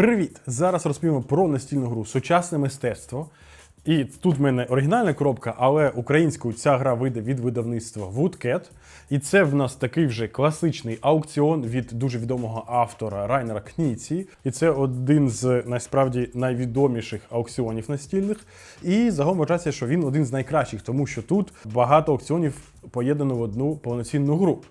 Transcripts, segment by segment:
Привіт! Зараз розповімо про настільну гру Сучасне мистецтво. І тут в мене оригінальна коробка, але українською ця гра вийде від видавництва Woodcat. І це в нас такий вже класичний аукціон від дуже відомого автора Райнера Кніці. І це один з насправді найвідоміших аукціонів настільних. І загалом вважається, що він один з найкращих, тому що тут багато аукціонів поєднано в одну повноцінну гру.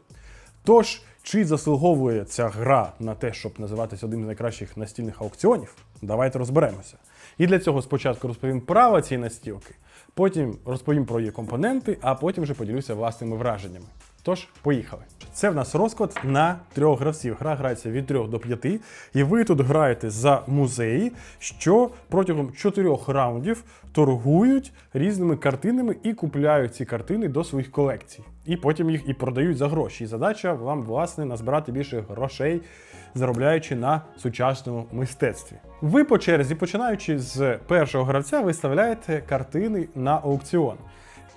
Тож, чи заслуговує ця гра на те, щоб називатися одним з найкращих настільних аукціонів? Давайте розберемося. І для цього спочатку розповім права цієї настілки, потім розповім про її компоненти, а потім вже поділюся власними враженнями. Тож, поїхали. Це в нас розклад на трьох гравців. Гра грається від 3 до 5, і ви тут граєте за музеї, що протягом чотирьох раундів торгують різними картинами і купляють ці картини до своїх колекцій. І потім їх і продають за гроші. І задача вам, власне, назбирати більше грошей, заробляючи на сучасному мистецтві. Ви по черзі, починаючи з першого гравця, виставляєте картини на аукціон.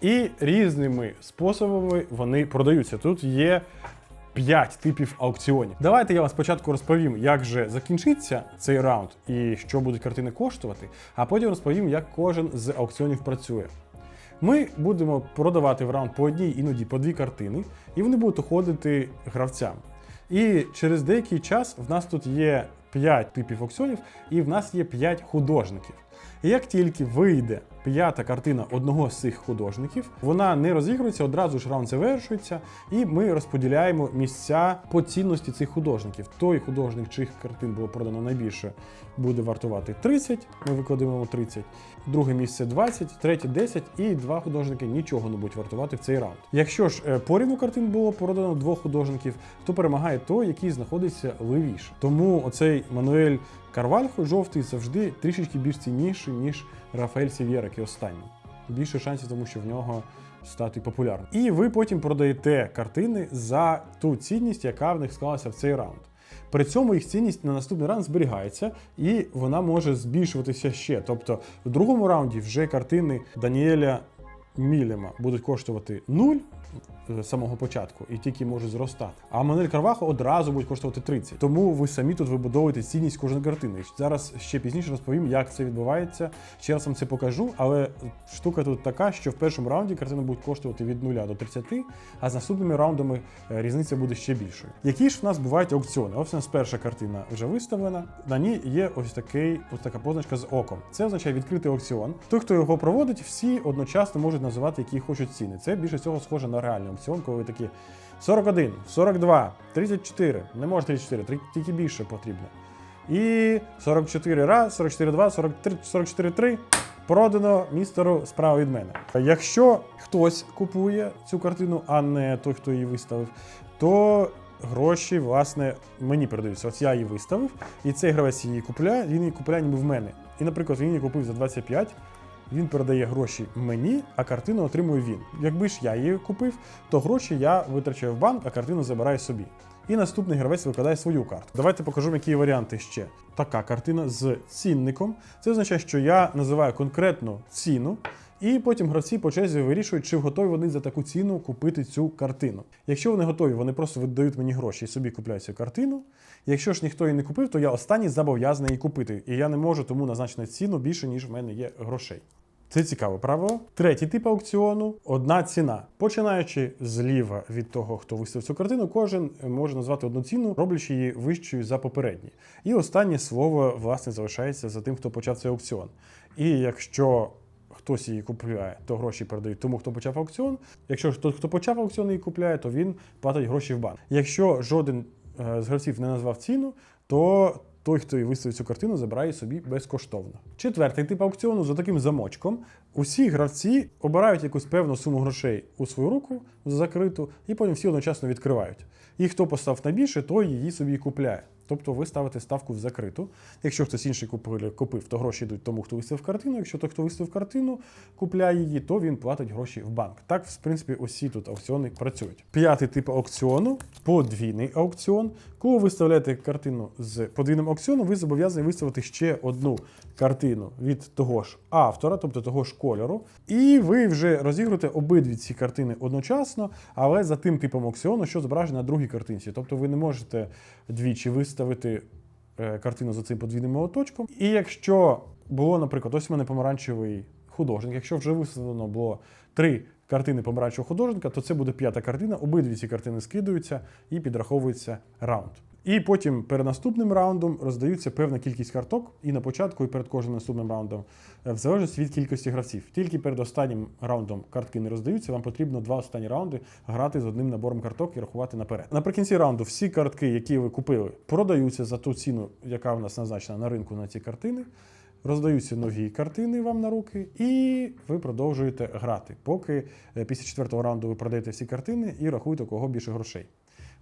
І різними способами вони продаються. Тут є 5 типів аукціонів. Давайте я вам спочатку розповім, як же закінчиться цей раунд і що будуть картини коштувати, а потім розповім, як кожен з аукціонів працює. Ми будемо продавати в раунд по одній, іноді по дві картини, і вони будуть уходити гравцям. І через деякий час в нас тут є 5 типів аукціонів, і в нас є 5 художників. І як тільки вийде п'ята картина одного з цих художників, вона не розігрується, одразу ж раунд завершується, і ми розподіляємо місця по цінності цих художників. Той художник, чиїх картин було продано найбільше, буде вартувати 30, ми викладемо 30, друге місце 20, третє 10, і два художники нічого не будуть вартувати в цей раунд. Якщо ж е, порівну картин було продано двох художників, то перемагає той, який знаходиться левіше. Тому оцей Мануель Карвальхо жовтий завжди трішечки більш цінніший, ніж Рафаель Сів'єр, який останній. Більше шансів, тому що в нього стати популярним. І ви потім продаєте картини за ту цінність, яка в них склалася в цей раунд. При цьому їх цінність на наступний раунд зберігається, і вона може збільшуватися ще. Тобто в другому раунді вже картини Даніеля Мілема будуть коштувати 0 з самого початку і тільки можуть зростати. А Манель Карвахо одразу буде коштувати 30. Тому ви самі тут вибудовуєте цінність кожної картини. Зараз ще пізніше розповім, як це відбувається. Ще раз вам це покажу, але штука тут така, що в першому раунді картини будуть коштувати від 0 до 30, а з наступними раундами е, різниця буде ще більшою. Які ж в нас бувають аукціони? Ось у нас перша картина вже виставлена. На ній є ось такий, ось така позначка з оком. Це означає відкритий аукціон. Той, хто його проводить, всі одночасно можуть називати, які хочуть ціни. Це більше всього схоже на реальний аукціон, коли ви такі 41, 42, 34. Не може 34, тільки більше потрібно. І 44 раз, 44 2, 43, 44 3 продано містеру справа від мене. Якщо хтось купує цю картину, а не той, хто її виставив, то гроші, власне, мені передаються. Ось я її виставив, і цей гравець її купляє, він її купляє ніби в мене. І, наприклад, він її купив за 25. Він передає гроші мені, а картину отримує він. Якби ж я її купив, то гроші я витрачаю в банк, а картину забираю собі. І наступний гравець викладає свою карту. Давайте покажу, які варіанти ще. Така картина з цінником. Це означає, що я називаю конкретну ціну, і потім гравці по черзі вирішують, чи готові вони за таку ціну купити цю картину. Якщо вони готові, вони просто віддають мені гроші і собі купляють цю картину. Якщо ж ніхто її не купив, то я останній зобов'язаний її купити. І я не можу тому назначити ціну більше, ніж в мене є грошей. Це цікаве правило. Третій тип аукціону одна ціна. Починаючи зліва від того, хто виставив цю картину, кожен може назвати одну ціну, роблячи її вищою за попередні. І останнє слово власне залишається за тим, хто почав цей аукціон. І якщо хтось її купує, то гроші передають тому, хто почав аукціон. Якщо ж той, хто почав аукціон її купляє, то він платить гроші в банк. Якщо жоден е, з гравців не назвав ціну, то той, хто і виставив цю картину, забирає собі безкоштовно. Четвертий тип аукціону за таким замочком. Усі гравці обирають якусь певну суму грошей у свою руку закриту, і потім всі одночасно відкривають. І хто постав найбільше, той її собі і купляє. Тобто ви ставите ставку в закриту. Якщо хтось інший купив, то гроші йдуть тому, хто виставив картину. Якщо той, хто виставив картину, купляє її, то він платить гроші в банк. Так, в принципі, усі тут аукціони працюють. П'ятий тип аукціону подвійний аукціон. Коли ви виставляєте картину з подвійним аукціоном, ви зобов'язані виставити ще одну картину від того ж автора, тобто того ж кольору. І ви вже розігруєте обидві ці картини одночасно, але за тим типом аукціону, що зображено на другій картинці. Тобто ви не можете двічі виставити е, картину за цим подвійним молоточком. І якщо було, наприклад, ось у мене помаранчевий художник, якщо вже виставлено було три картини помаранчевого художника, то це буде п'ята картина. Обидві ці картини скидаються і підраховується раунд. І потім перед наступним раундом роздаються певна кількість карток, і на початку, і перед кожним наступним раундом, е, в залежності від кількості гравців. Тільки перед останнім раундом картки не роздаються. Вам потрібно два останні раунди грати з одним набором карток і рахувати наперед. Наприкінці раунду всі картки, які ви купили, продаються за ту ціну, яка в нас назначена на ринку на ці картини. Роздаються нові картини вам на руки, і ви продовжуєте грати, поки е, після четвертого раунду ви продаєте всі картини і рахуєте, у кого більше грошей.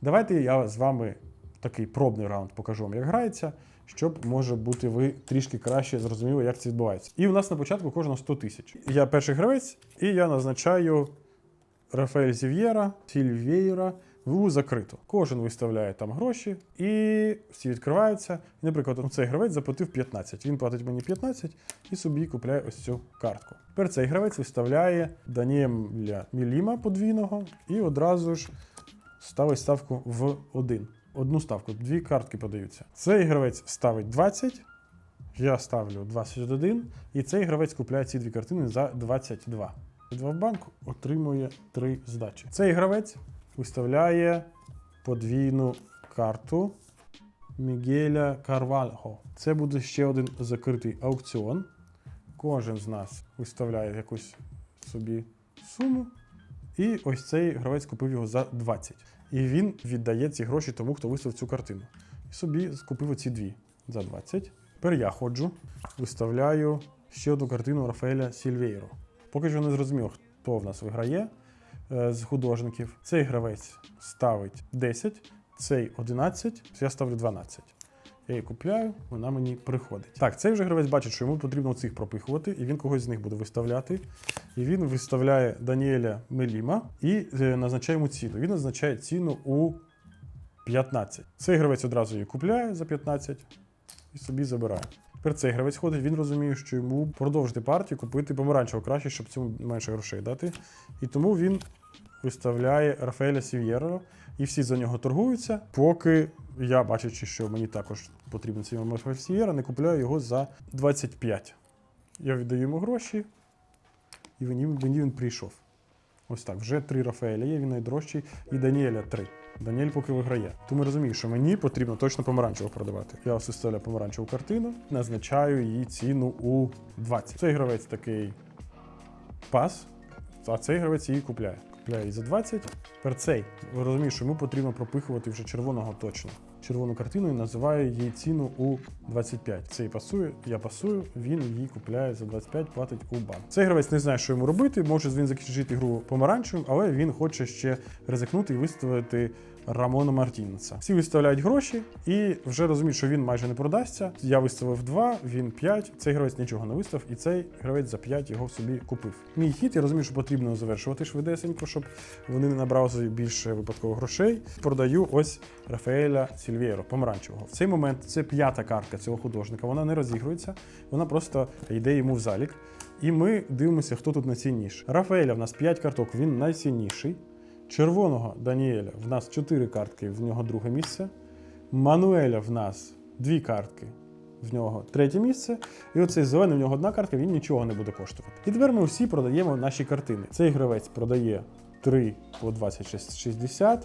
Давайте я з вами такий пробний раунд покажу вам, як грається, щоб, може бути, ви трішки краще зрозуміли, як це відбувається. І у нас на початку кожного 100 тисяч. Я перший гравець, і я назначаю Рафаель Зів'єра, Сільвєйра в закриту. Кожен виставляє там гроші, і всі відкриваються. Наприклад, цей гравець заплатив 15. Він платить мені 15 і собі купляє ось цю картку. Тепер цей гравець виставляє Даніеля Міліма подвійного і одразу ж ставить ставку в один. Одну ставку, дві картки подаються. Цей гравець ставить 20, я ставлю 21, і цей гравець купляє ці дві картини за 22. Два в банк отримує 3 здачі. Цей гравець виставляє подвійну карту Мігеля Карвальго. Це буде ще один закритий аукціон. Кожен з нас виставляє якусь собі суму. І ось цей гравець купив його за 20. І він віддає ці гроші тому, хто вислав цю картину. І собі купив оці дві за 20. Тепер я ходжу, виставляю ще одну картину Рафаеля Сільвейро. Поки що не зрозумів, хто в нас виграє е, з художників. Цей гравець ставить 10, цей 11, я ставлю 12. Я її купляю, вона мені приходить. Так, цей вже гравець бачить, що йому потрібно цих пропихувати, і він когось з них буде виставляти. І він виставляє Даніеля Меліма і е, назначає йому ціну. Він назначає ціну у 15. Цей гравець одразу її купляє за 15 і собі забирає. Тепер цей гравець ходить, він розуміє, що йому продовжити партію, купити помаранчево краще, щоб цьому менше грошей дати. І тому він виставляє Рафаеля Сів'єро, і всі за нього торгуються, поки я, бачачи, що мені також потрібен цей Рафаель Сів'єро, не купляю його за 25. Я віддаю йому гроші, і мені, мені він прийшов. Ось так, вже три Рафаеля є, він найдорожчий, і Даніеля три. Даніель поки виграє. Тому розумію, що мені потрібно точно помаранчево продавати. Я ось помаранчеву картину, назначаю її ціну у 20. Цей гравець такий пас, а цей гравець її купляє. Купляє за 20. Тепер цей розумію, що йому потрібно пропихувати вже червоного точно. Червону картину і називаю її ціну у 25. Цей пасує, я пасую, він її купляє за 25, платить у банк. Цей гравець не знає, що йому робити. Може він закінчити гру помаранчевим, але він хоче ще ризикнути і виставити Рамона Мартінеса. Всі виставляють гроші і вже розуміють, що він майже не продасться. Я виставив 2, він 5. Цей гравець нічого не вистав, і цей гравець за 5 його собі купив. Мій хід, я розумію, що потрібно завершувати швидесенько, щоб вони не набрали більше випадково грошей. Продаю ось Рафаеля Сільвєро, помаранчевого. В цей момент це п'ята картка цього художника. Вона не розігрується, вона просто йде йому в залік. І ми дивимося, хто тут найцінніший. Рафаеля в нас 5 карток, він найцінніший. Червоного Даніеля в нас 4 картки, в нього друге місце. Мануеля в нас 2 картки, в нього третє місце. І оцей зелений, в нього одна картка, він нічого не буде коштувати. І тепер ми всі продаємо наші картини. Цей гравець продає 3 по 26,60,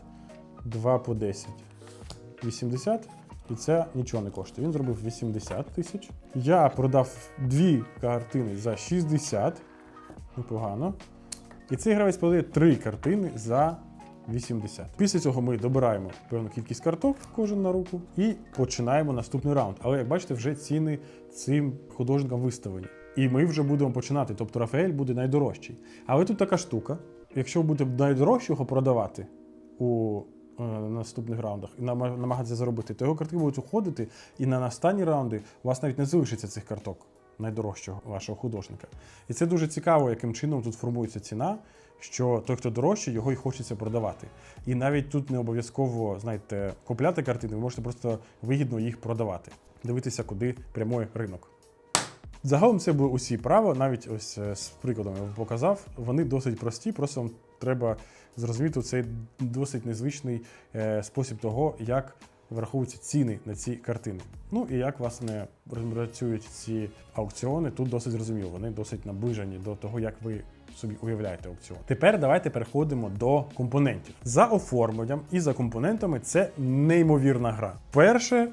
2 по 10, 80. І це нічого не коштує. Він зробив 80 тисяч. Я продав дві картини за 60. Непогано. І цей гравець продає три картини за 80. Після цього ми добираємо певну кількість карток кожен на руку і починаємо наступний раунд. Але як бачите, вже ціни цим художникам виставлені. І ми вже будемо починати. Тобто Рафаель буде найдорожчий. Але тут така штука: якщо ви будете найдорожчого продавати у е, наступних раундах і нама- намагатися заробити, то його картки будуть уходити, і на останні раунди у вас навіть не залишиться цих карток найдорожчого вашого художника. І це дуже цікаво, яким чином тут формується ціна, що той, хто дорожчий, його і хочеться продавати. І навіть тут не обов'язково, знаєте, купляти картини, ви можете просто вигідно їх продавати, дивитися, куди прямує ринок. Загалом це були усі права, навіть ось е, з прикладом я вам показав. Вони досить прості, просто вам треба зрозуміти цей досить незвичний е, спосіб того, як враховуються ціни на ці картини. Ну і як власне працюють ці аукціони, тут досить зрозуміло. Вони досить наближені до того, як ви собі уявляєте аукціон. Тепер давайте переходимо до компонентів. За оформленням і за компонентами це неймовірна гра. Перше,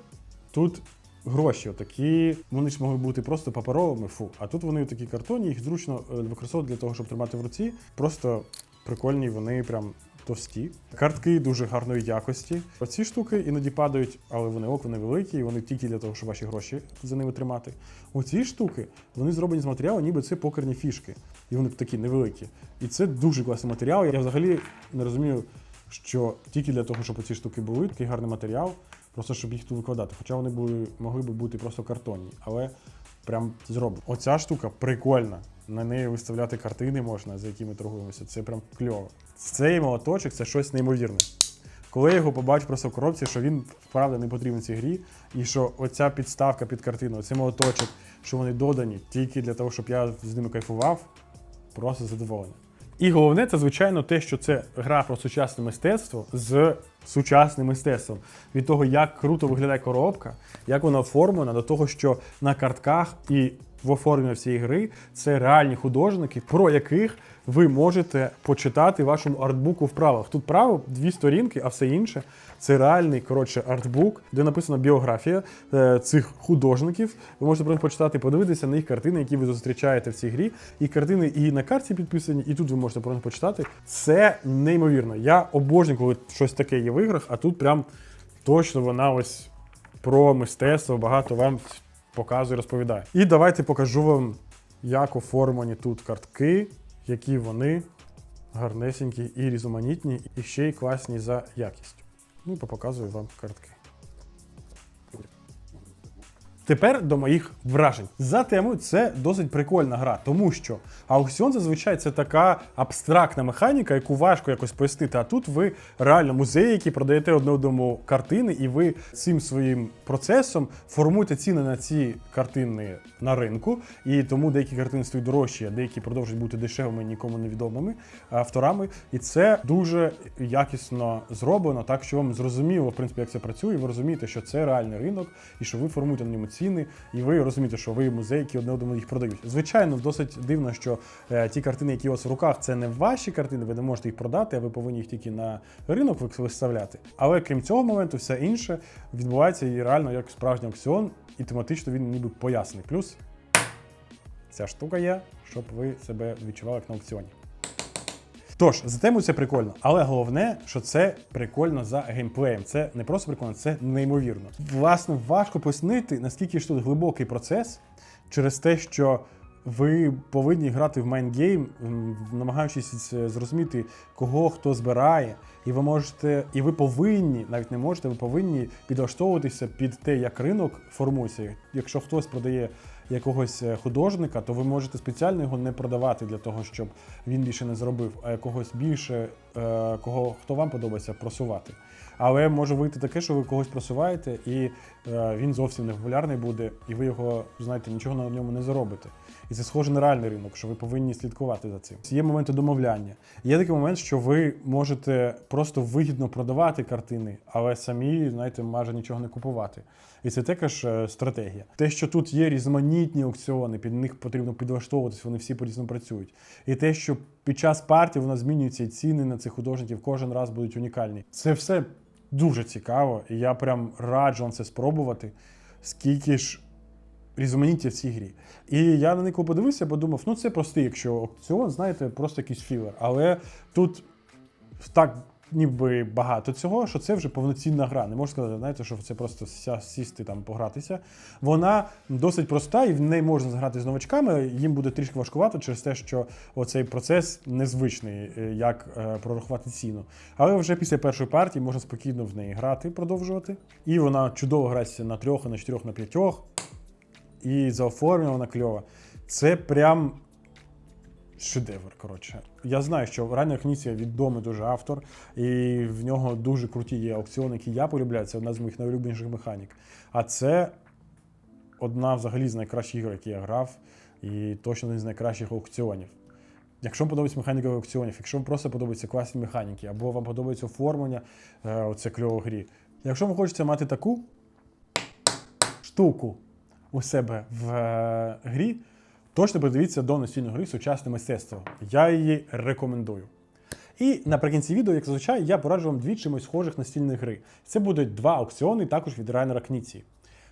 тут гроші, отакі, вони ж могли бути просто паперовими, фу. А тут вони такі картонні, їх зручно е, використовувати для того, щоб тримати в руці. Просто прикольні, вони прям товсті. Картки дуже гарної якості. Оці штуки іноді падають, але вони ок, вони великі, і вони тільки для того, щоб ваші гроші за ними тримати. Оці штуки вони зроблені з матеріалу, ніби це покерні фішки. І вони такі невеликі. І це дуже класний матеріал. Я взагалі не розумію, що тільки для того, щоб оці штуки були, такий гарний матеріал, просто щоб їх тут викладати. Хоча вони були, могли би бути просто картонні, але прям зроблено. Оця штука прикольна. На неї виставляти картини можна, за якими торгуємося. Це прям кльово. Цей молоточок це щось неймовірне. Коли я його побачив просто в коробці, що він вправді не потрібен цій грі, і що оця підставка під картину, цей молоточок, що вони додані тільки для того, щоб я з ними кайфував, просто задоволення. І головне, це звичайно те, що це гра про сучасне мистецтво з сучасним мистецтвом. Від того, як круто виглядає коробка, як вона оформлена, до того, що на картках і в оформленні всієї гри це реальні художники, про яких ви можете почитати вашому артбуку в. Тут право дві сторінки, а все інше це реальний коротше артбук, де написана біографія е, цих художників. Ви можете про них почитати, подивитися на їх картини, які ви зустрічаєте в цій грі. І картини і на карті підписані, і тут ви можете про них почитати. Це неймовірно. Я обожнюю, коли щось таке є в іграх, а тут прям точно вона ось про мистецтво багато вам показує, розповідає. І давайте покажу вам, як оформлені тут картки, які вони гарнесенькі і різноманітні, і ще й класні за якістю. Ну і показую вам картки. Тепер до моїх вражень. За темою це досить прикольна гра, тому що аукціон зазвичай це така абстрактна механіка, яку важко якось пояснити. А тут ви реально музеї, які продаєте одне одному картини, і ви цим своїм процесом формуєте ціни на ці картини на ринку. І тому деякі картини стають дорожчі, а деякі продовжують бути дешевими, нікому невідомими авторами. І це дуже якісно зроблено, так що вам зрозуміло, в принципі, як це працює. і Ви розумієте, що це реальний ринок, і що ви формуєте на ньому ціни, і ви розумієте, що ви музей, які одне одному їх продають. Звичайно, досить дивно, що е, ті картини, які у вас в руках, це не ваші картини, ви не можете їх продати, а ви повинні їх тільки на ринок виставляти. Але крім цього моменту, все інше відбувається і реально як справжній аукціон, і тематично він ніби пояснений. Плюс ця штука є, щоб ви себе відчували як на аукціоні. Тож, за темою це прикольно, але головне, що це прикольно за геймплеєм. Це не просто прикольно, це неймовірно. Власне, важко пояснити, наскільки ж тут глибокий процес через те, що ви повинні грати в майнгейм, намагаючись е, зрозуміти, кого хто збирає, і ви можете, і ви повинні, навіть не можете, ви повинні підлаштовуватися під те, як ринок формується. Якщо хтось продає якогось е, художника, то ви можете спеціально його не продавати для того, щоб він більше не зробив, а якогось більше, е, кого хто вам подобається, просувати. Але може вийти таке, що ви когось просуваєте, і е, він зовсім не популярний буде, і ви його, знаєте, нічого на ньому не заробите. І це схоже на реальний ринок, що ви повинні слідкувати за цим. Є моменти домовляння. Є такий момент, що ви можете просто вигідно продавати картини, але самі, знаєте, майже нічого не купувати. І це також е, стратегія. Те, що тут є різноманітні аукціони, під них потрібно підлаштовуватись, вони всі по-різному працюють. І те, що під час партії у нас змінюються і ціни на цих художників, кожен раз будуть унікальні. Це все дуже цікаво, і я прям раджу вам це спробувати. Скільки ж різноманіття в цій грі. І я на них подивився, бо думав, ну це простий, якщо аукціон, знаєте, просто якийсь філер. Але тут так ніби багато цього, що це вже повноцінна гра. Не можна сказати, знаєте, що це просто сісти там погратися. Вона досить проста, і в неї можна зграти з новачками. Їм буде трішки важкувато через те, що оцей процес незвичний, е, як е, прорахувати ціну. Але вже після першої партії можна спокійно в неї грати, продовжувати. І вона чудово грається на трьох, на чотирьох, на п'ятьох. І за вона кльова. Це прям шедевр. Коротше. Я знаю, що Райнер Кніція відомий дуже автор, і в нього дуже круті є аукціони, які я полюбляю. Це одна з моїх найулюбленіших механік. А це одна взагалі з найкращих ігор, які я грав, і точно один з найкращих аукціонів. Якщо вам подобається механіка аукціонів, якщо вам просто подобаються класні механіки, або вам подобається оформлення, е, оце кльово грі, Якщо вам хочеться мати таку штуку у себе в е, грі, точно подивіться до настільної гри сучасне мистецтво. Я її рекомендую. І наприкінці відео, як зазвичай, я пораджу вам дві чимось схожих настільних гри. Це будуть два аукціони, також від Райнера Кніці.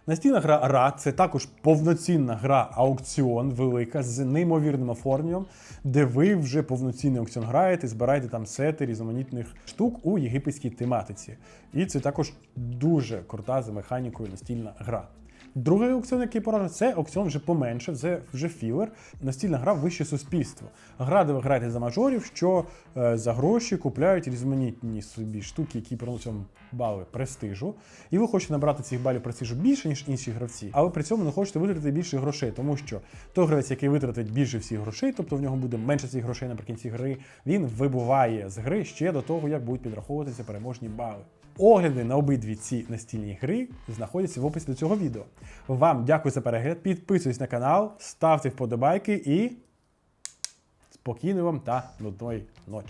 Настільна гра Ра це також повноцінна гра аукціон велика з неймовірним оформленням, де ви вже повноцінний аукціон граєте, збираєте там сети різноманітних штук у єгипетській тематиці. І це також дуже крута за механікою настільна гра. Другий аукціон, який поражу, це аукціон вже поменше, це вже філер. Настільна гра вище суспільство. Гра, де ви граєте за мажорів, що е, за гроші купляють різноманітні собі штуки, які приносять вам бали престижу. І ви хочете набрати цих балів престижу більше, ніж інші гравці, але при цьому не хочете витратити більше грошей, тому що той гравець, який витратить більше всіх грошей, тобто в нього буде менше цих грошей наприкінці гри, він вибуває з гри ще до того, як будуть підраховуватися переможні бали. Огляди на обидві ці настільні гри знаходяться в описі до цього відео. Вам дякую за перегляд, підписуйтесь на канал, ставте вподобайки і спокійної вам та нудної ночі.